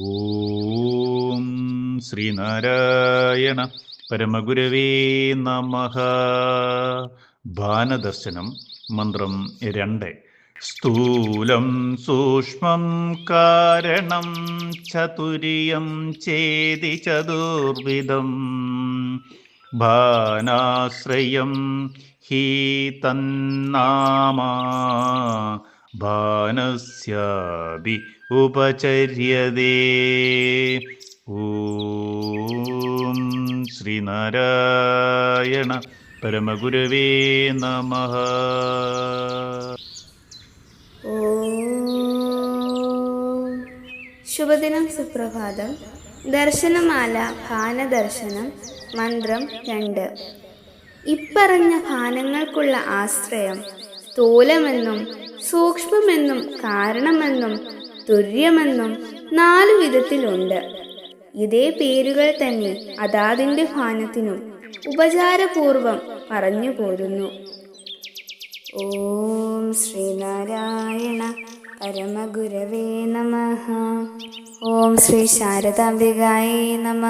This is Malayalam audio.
ഓം ശ്രീനാരായണ പരമഗുരവേ നമ. ഭാനദർശനം മന്ത്രം രണ്ട്. സ്ഥൂലം സൂക്ഷ്മം കാരണം ചതുര്യം ചേതി ചതുർവിധം. ഭാനാശ്രയം ഹി തന്നാമാ. ഭാനസ്യാപി ഉപചര്യതേ ഓം ശ്രീനാരായണ പരമഗുരവേ നമ. ശുഭദിനം സുപ്രഭാതം ദർശനമാല ഭാനദർശനം മന്ത്രം രണ്ട്. ഇപ്പറഞ്ഞ ഭാനങ്ങൾക്കുള്ള ആശ്രയം സ്ഥൂലമെന്നും സൂക്ഷ്മമെന്നും കാരണമെന്നും തുര്യമെന്നും നാലു വിധത്തിലുണ്ട്. ഇതേ പേരുകൾ തന്നെ അതാതിന്റെ ഭാനത്തിനും ഉപചാരപൂർവം പറഞ്ഞു പോരുന്നു ഓം ശ്രീനാരായണ പരമഗുരവേ നമ. ഓം ശ്രീ ശാരദാംബികായേ നമ.